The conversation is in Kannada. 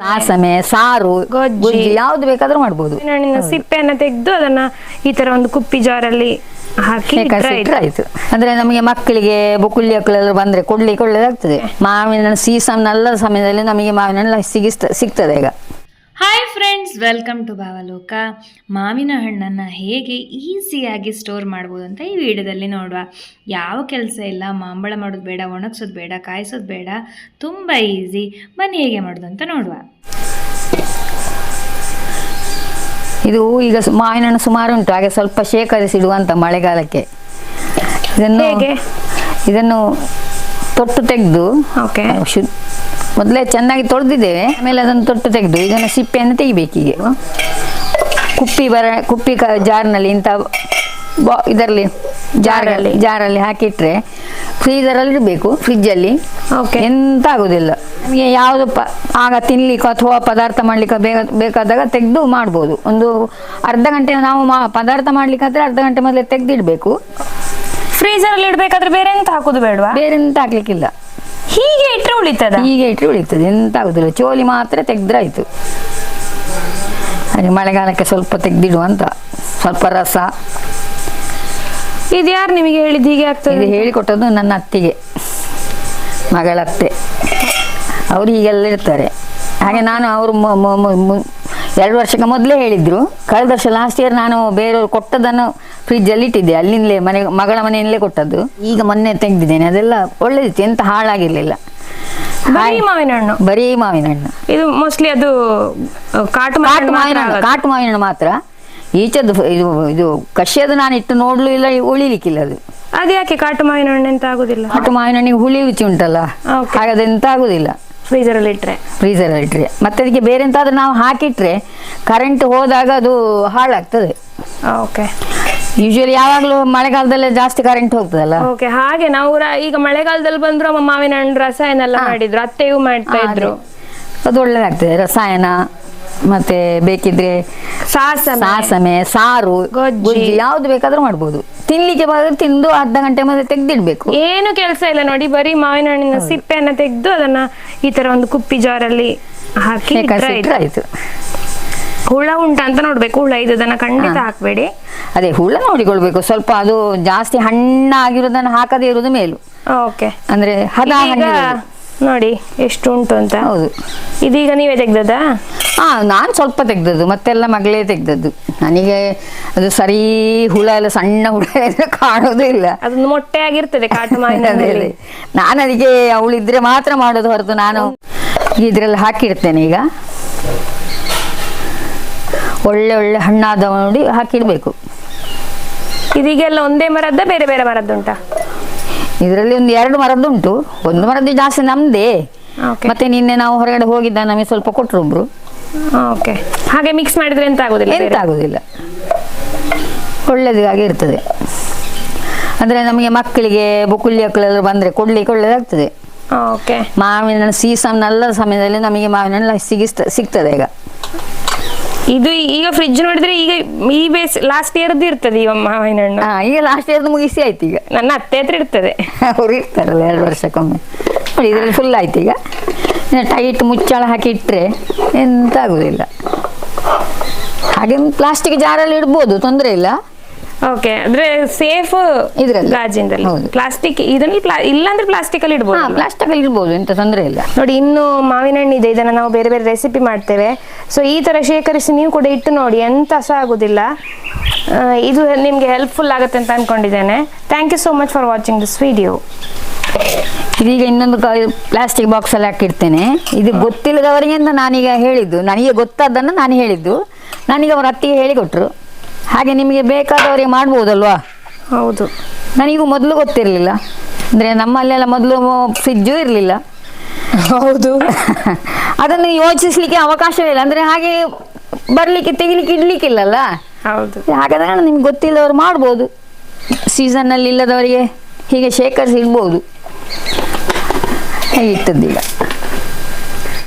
ಸಾಸಮೆ ಸಾರು ಗೊಜ್ಜಿ. ಗೊಜ್ಜಿ ಯಾವ್ದು ಬೇಕಾದ್ರೂ ಮಾಡ್ಬೋದು. ಹಣ್ಣಿನ ಸಿಪ್ಪೆಯನ್ನ ತೆಗೆದು ಅದನ್ನ ಈ ತರ ಒಂದು ಕುಪ್ಪಿ ಜಾರಲ್ಲಿ ಹಾಕಿ ಇಟ್ರೆ ಆಯ್ತು. ಅಂದ್ರೆ ನಮಗೆ ಮಕ್ಕಳಿಗೆ ಬುಕುಳಿ ಹಕ್ಕಳೆಲ್ಲ ಬಂದ್ರೆ ಕೊಡ್ಲಿಕ್ಕೆ ಒಳ್ಳೇದಾಗ್ತದೆ. ಮಾವಿನ ಹಣ್ಣು ಸೀಸನ್ ಎಲ್ಲ ಸಮಯದಲ್ಲಿ ನಮಗೆ ಮಾವಿನ ಹಣ್ಣು ಸಿಗಿಸ್ತ ಸಿಗ್ತದೆ ಈಗ. Hi friends welcome to Bhavaloka ಮಾವಿನ ಹಣ್ಣನ್ನು ಹೇಗೆ ಈಸಿಯಾಗಿ ಸ್ಟೋರ್ ಮಾಡ್ಬೋದು ಅಂತ ಈ ವಿಡಿಯೋದಲ್ಲಿ ನೋಡುವ. ಯಾವ ಕೆಲಸ ಇಲ್ಲ ಮಾಂಬಳ ಮಾಡೋದು ಬೇಡ ಒಣಗಿಸೋದು ಬೇಡ ಕಾಯಿಸೋದು ಬೇಡ ತುಂಬ ಈಸಿ ಬನ್ನಿ ಹೇಗೆ ಮಾಡೋದು ಅಂತ ನೋಡುವ. ಇದು ಈಗ ಮಾವಿನ ಹಣ್ಣು ಸುಮಾರು ಉಂಟು ಹಾಗೆ ಸ್ವಲ್ಪ ಶೇಖರಿಸಿಡುವಂತ ಮಳೆಗಾಲಕ್ಕೆ. ಇದನ್ನು? ಇದನ್ನು ತೊಟ್ಟು ತೆಗೆದು ಓಕೆ ಮೊದಲೇ ಚೆನ್ನಾಗಿ ತೊಳೆದಿದ್ದೇವೆ ಆಮೇಲೆ ಅದನ್ನು ತೊಟ್ಟು ತೆಗೆದು ಇದನ್ನು ಸಿಪ್ಪೆಯನ್ನು ತೆಗಿಬೇಕೀಗ ಕುಪ್ಪಿ ಬರ ಕುಪ್ಪಿ ಕ ಜಾರ್ನಲ್ಲಿ ಇಂಥ ಬಾ ಇದರಲ್ಲಿ ಜಾರಲ್ಲಿ. ಜಾರಲ್ಲಿ ಹಾಕಿಟ್ರೆ ಫ್ರೀಜರಲ್ಲಿ ಇಡಬೇಕು ಫ್ರಿಜ್ಜಲ್ಲಿ. ಓಕೆ. ಎಂತ ಆಗೋದಿಲ್ಲ. ನಮಗೆ ಯಾವುದು ಪ ಆಗ ತಿನ್ಲಿಕ್ಕೆ ಅಥವಾ ಪದಾರ್ಥ ಮಾಡ್ಲಿಕ್ಕೆ ಬೇಗ ಬೇಕಾದಾಗ ತೆಗೆದು ಮಾಡ್ಬೋದು. ಒಂದು ಅರ್ಧ ಗಂಟೆ ನಾವು ಮಾ ಪದಾರ್ಥ ಮಾಡ್ಲಿಕ್ಕಾದ್ರೆ ಅರ್ಧ ಗಂಟೆ ಮೊದಲೇ ತೆಗೆದಿಡಬೇಕು. ಫ್ರೀಜರಲ್ಲಿ ಇಡಬೇಕಾದ್ರೆ ಇಡ್ಬೇಕಾದ್ರೆ ಬೇರೆ ಎಂತ ಹಾಕೋದು ಬೇಡವಾ? ಬೇರೆ ಎಂತ ಹಾಕ್ಲಿಕ್ಕಿಲ್ಲ. ಹೀಗೆ ಇಟ್ರೆ ಉಳಿತದ? ಹೀಗೆ ಇಟ್ಟರೆ ಉಳಿತದೆ ಎಂತ ಆಗುದಿಲ್ಲ. ಚೋಲಿ ಮಾತ್ರ ತೆಗೆದ್ರಾಯ್ತು. ಹಾಗೆ ಮಳೆಗಾಲಕ್ಕೆ ಸ್ವಲ್ಪ ತೆಗೆದಿಡುವಂತ ಸ್ವಲ್ಪ ರಸ. ಇದು ಯಾರು ನಿಮಗೆ ಹೇಳಿದ್ದು ಹೀಗೆ ಆಗ್ತದೆ ಇದು ಹೇಳಿಕೊಟ್ಟದ್ದು ನನ್ನ ಅತ್ತಿಗೆ ಮಗಳತ್ತೆ. ಅವರು ಹೀಗೆಲ್ಲ ಇರ್ತಾರೆ. ಹಾಗೆ ನಾನು ಅವರು ಎರಡು ವರ್ಷಕ್ಕೆ ಮೊದಲೇ ಹೇಳಿದ್ರು. ಕಳೆದ ವರ್ಷ ಲಾಸ್ಟ್ ಇಯರ್ ನಾನು ಬೇರೆಯವರು ಕೊಟ್ಟದನ್ನು ಫ್ರಿಜ್ಜಲ್ಲಿ ಇಟ್ಟಿದ್ದೆ. ಅಲ್ಲಿಂದಲೇ ಮನೆ ಮಗಳ ಮನೆಯಲ್ಲೇ ಕೊಟ್ಟದ್ದು. ಈಗ ಮೊನ್ನೆ ತೆಗೆದಿದ್ದೇನೆ. ಅದೆಲ್ಲ ಒಳ್ಳೆದಿತ್ತು. ಎಂತ ಹಾಳಾಗಿರ್ಲಿಲ್ಲ. ಬರೀ ಮಾವಿನ ಹಣ್ಣು ಬರೀ ಮಾವಿನ ಹಣ್ಣು ಇದು ಮೋಸ್ಟ್ಲಿ ಅದು ಕಾಟು ಕಾಟು ಮಾವಿನ ಹಣ್ಣು ಕಾಟು ಮಾವಿನ ಹಣ್ಣು ಮಾತ್ರ ಈಚೆದು ಇದು ಇದು ಕಷಿಯದು ನಾನು ಇಟ್ಟು ನೋಡ್ಲು ಇಲ್ಲ ಉಳಿಲಿಕ್ಕಿಲ್ಲ ಅದು. ಅದು ಯಾಕೆ ಕಾಟು ಮಾವಿನ ಹಣ್ಣು ಎಂತ ಆಗುದಿಲ್ಲ? ಕಾಟು ಮಾವಿನ ಹಣ್ಣಿಗೆ ಹುಳಿ ರುಚಿ ಉಂಟಲ್ಲ ಹಾಗಾದ್ರೆ ಹಾಗೆ ಅದೆಂತ ಆಗುದಿಲ್ಲ ಫ್ರೀಜರಲ್ಲಿ ಇಟ್ಟರೆ ಇಟ್ರೆ. ಇಟ್ಟರೆ ಮತ್ತೆ ಅದಕ್ಕೆ ಬೇರೆ ಎಂತಾದ್ರೂ ನಾವು ಹಾಕಿಟ್ರೆ ಕರೆಂಟ್ ಹೋದಾಗ ಅದು ಹಾಳಾಗ್ತದೆ. ಓಕೆ ಯೂಶಲಿ ಯಾವಾಗಲೂ ಮಳೆಗಾಲದಲ್ಲೇ ಜಾಸ್ತಿ ಕರೆಂಟ್ ಹೋಗ್ತದಲ್ಲ? ಓಕೆ ಹಾಗೆ ನಾವು ರ- ಈಗ ಮಳೆಗಾಲದಲ್ಲಿ ಬಂದ್ರು ಅಮ್ಮ ಮಾವಿನ ಹಣ್ಣು ರಸಾಯನ ಎಲ್ಲ ಮಾಡಿದ್ರು ಅತ್ತೆಯೂ ಮಾಡ್ತಾ ಇದ್ರು. ಅದು ಒಳ್ಳೇದಾಗ್ತದೆ ರಸಾಯನ ಮತ್ತೆ ಬೇಕಿದ್ರೆ ಸಾಸನ ಸಾಸಮೆ ಸಾರು ಗೊಜ್ಜಿ. ಯಾವ್ದು ಬೇಕಾದ್ರೂ ಮಾಡ್ಬೋದು. ತಿನ್ಲಿಕ್ಕೆ ಬಂದ್ರೆ ತಿಂದು ಅರ್ಧ ಗಂಟೆ ಮೊದಲು ತೆಗ್ದಿಡ್ಬೇಕು. ಏನು ಕೆಲಸ ಇಲ್ಲ ನೋಡಿ ಬರೀ ಮಾವಿನ ಹಣ್ಣಿನ ಸಿಪ್ಪೆಯನ್ನ ತೆಗೆದು ಅದನ್ನ ಈ ತರ ಒಂದು ಕುಪ್ಪಿ ಜಾರಲ್ಲಿ ಹಾಕಿ ಇಟ್ರೆ. ಆಯ್ತು. ಹುಳ ಉಂಟಂತ ನೋಡ್ಬೇಕು. ಹುಳ ಇದನ್ನ ಖಂಡಿತ ಹಾಕ್ಬೇಡಿ. ಅದೇ ಹುಳ ನೋಡಿಕೊಳ್ಬೇಕು. ಸ್ವಲ್ಪ ಅದು ಜಾಸ್ತಿ ಹಣ್ಣಾಗಿರೋದನ್ನ ಹಾಕದೇ ಇರುವುದು ಮೇಲು. ಓಕೆ. ಅಂದ್ರೆ ಹದ ನೋಡಿ ಎಷ್ಟು ಉಂಟು ಅಂತ. ಹೌದು. ಇದೀಗ ನೀವೇ ತೆಗ್ದದ ಹಾ ನಾನು ಸ್ವಲ್ಪ ತೆಗ್ದದ್ದು ಮತ್ತೆಲ್ಲ ಮಗಳೇ ತೆಗ್ದದ್ದು. ನನಗೆ ಅದು ಸರಿ ಹುಳ ಎಲ್ಲ ಸಣ್ಣ ಹುಳ ಕಾಣೋದು ಇಲ್ಲ. ಅದೊಂದು ಮೊಟ್ಟೆ ಆಗಿರ್ತದೆ ಕಾಟು ಮಾಡಿ ನಾನು ಅದಕ್ಕೆ ಅವಳಿದ್ರೆ ಮಾತ್ರ ಮಾಡೋದು ಹೊರತು ನಾನು ಇದ್ರಲ್ಲಿ ಹಾಕಿಡ್ತೇನೆ ಈಗ. ಒಳ್ಳೆ ಒಳ್ಳೆ ಹಣ್ಣಾದ ನೋಡಿ ಹಾಕಿಡ್ಬೇಕು ಇದೀಗೆಲ್ಲ ಒಂದೇ ಮರದ್ದ ಬೇರೆ ಬೇರೆ ಮರದ್ದುಂಟಾ? ಇದರಲ್ಲಿ ಒಂದು ಎರಡು ಮರದ್ದುಂಟು. ಒಂದು ಮರದ್ದು ಜಾಸ್ತಿ ನಮ್ದೇ. ಓಕೆ ಮತ್ತೆ ನಿನ್ನೆ ನಾವು ಹೊರಗಡೆ ಹೋಗಿದ್ದ ನಮಗೆ ಸ್ವಲ್ಪ ಕೊಟ್ಟರು ಒಬ್ರು. ಓಕೆ ಹಾಗೆ ಮಿಕ್ಸ್ ಮಾಡಿದ್ರೆ ಎಂತ ಆಗುದಿಲ್ಲ ಎಂತ? ಆಗುದಿಲ್ಲ. ಒಳ್ಳೇದಾಗಿ ಇರ್ತದೆ. ಅಂದ್ರೆ ನಮಗೆ ಮಕ್ಕಳಿಗೆ ಬುಕುಳಿ ಹಕ್ಕಳೆಲ್ಲ ಬಂದ್ರೆ ಕೊಡ್ಲಿಕ್ಕೆ ಒಳ್ಳೇದಾಗ್ತದೆ. ಓಕೆ ಮಾವಿನ ಸೀಸನ್ ಎಲ್ಲ ಸಮಯದಲ್ಲಿ ನಮಗೆ ಮಾವಿನ ಹಣ್ಣು ಸಿಗಿಸ್ತ ಸಿಗ್ತದೆ ಈಗ. ಇದು ಈಗ ಫ್ರಿಜ್ ನೋಡಿದ್ರೆ ಈಗ ಈ ಬೇಸ್ ಲಾಸ್ಟ್ ಇಯರ್ದು ಇರ್ತದೆ ಈಗ ಮಾವಿನ ಹಣ್ಣು ಹಾ ಈಗ ಲಾಸ್ಟ್ ಇಯರ್ದು ಮುಗಿಸಿ ಆಯ್ತು ಈಗ. ನನ್ನ ಅತ್ತೆ ಹತ್ರ ಇರ್ತದೆ. ಅವ್ರು ಇರ್ತಾರಲ್ಲ ಎರಡು ವರ್ಷಕ್ಕೊಮ್ಮೆ. ನೋಡಿ ಇದರಲ್ಲಿ ಫುಲ್ ಆಯ್ತು ಈಗ. ಟೈಟ್ ಮುಚ್ಚಾಳ ಹಾಕಿ ಇಟ್ಟರೆ ಎಂತ ಆಗುದಿಲ್ಲ. ಹಾಗೆ ಪ್ಲಾಸ್ಟಿಕ್ ಜಾರಲ್ಲಿ ಇಡ್ಬೋದು ತೊಂದರೆ ಇಲ್ಲ. ಓಕೆ ಅಂದ್ರೆ ಸೇಫ್ ಇದ್ರಲ್ಲಿ. ಗಾಜಿಂದಲ್ಲಿ. ಪ್ಲಾಸ್ಟಿಕ್ ಇದರಲ್ಲಿ ಇಲ್ಲ ಅಂದ್ರೆ ಪ್ಲಾಸ್ಟಿಕ್ ಅಲ್ಲಿ ಇಡಬಹುದು ಪ್ಲಾಸ್ಟಿಕ್ ಅಲ್ಲಿ ಇಡಬಹುದು ಎಂತ ತೊಂದರೆ ಇಲ್ಲ. ನೋಡಿ ಇನ್ನು ಮಾವಿನ ಹಣ್ಣು ಇದೆ ಇದನ್ನ ನಾವು ಬೇರೆ ಬೇರೆ ರೆಸಿಪಿ ಮಾಡ್ತೇವೆ. ಸೊ ಈ ತರ ಶೇಖರಿಸಿ ನೀವು ಕೂಡ ಇಟ್ಟು ನೋಡಿ ಎಂತ ಸಹ ಆಗುದಿಲ್ಲ. ಇದು ನಿಮ್ಗೆ ಹೆಲ್ಪ್ಫುಲ್ ಆಗುತ್ತೆ ಅಂತ ಅನ್ಕೊಂಡಿದ್ದೇನೆ. Thank you so much for watching this video ಇದೀಗ ಇನ್ನೊಂದು ಪ್ಲಾಸ್ಟಿಕ್ ಬಾಕ್ಸ್ ಅಲ್ಲಿ ಹಾಕಿಡ್ತೇನೆ. ಇದು ಗೊತ್ತಿಲ್ಲದವರಿಗೆ ಅಂತ ನಾನೀಗ ಹೇಳಿದ್ದು. ನನಗೆ ಗೊತ್ತಾದ್ದನ್ನು ನಾನು ಹೇಳಿದ್ದು. ನನಗೆ ಅವ್ರ ಅತ್ತಿಗೆ ಹೇಳಿಕೊಟ್ರು. ಹಾಗೆ ನಿಮಗೆ ಬೇಕಾದವರಿಗೆ ಮಾಡ್ಬೋದಲ್ವಾ? ಹೌದು. ನನಗೂ ಮೊದಲು ಗೊತ್ತಿರಲಿಲ್ಲ. ಅಂದರೆ ನಮ್ಮಲ್ಲೆಲ್ಲ ಮೊದಲು ಫ್ರಿಜ್ಜು ಇರಲಿಲ್ಲ. ಹೌದು. ಅದನ್ನು ಯೋಚಿಸ್ಲಿಕ್ಕೆ ಅವಕಾಶವೇ ಇಲ್ಲ. ಅಂದರೆ ಹಾಗೆ ಬರಲಿಕ್ಕೆ ತೆಗಿಲಿಕ್ಕೆ ಇಡ್ಲಿಕ್ಕಿಲ್ಲಲ್ಲ? ಹೌದು. ಹಾಗಾದ್ರೆ ನಿಮ್ಗೆ ಗೊತ್ತಿಲ್ಲದವ್ರು ಮಾಡ್ಬೋದು. ಸೀಸನ್ನಲ್ಲಿ ಇಲ್ಲದವರಿಗೆ ಹೀಗೆ ಶೇಖರಿಸಿ ಇಡ್ಬೋದು. ಹೇಗೆ ಇಟ್ಟದ್ದೀಗ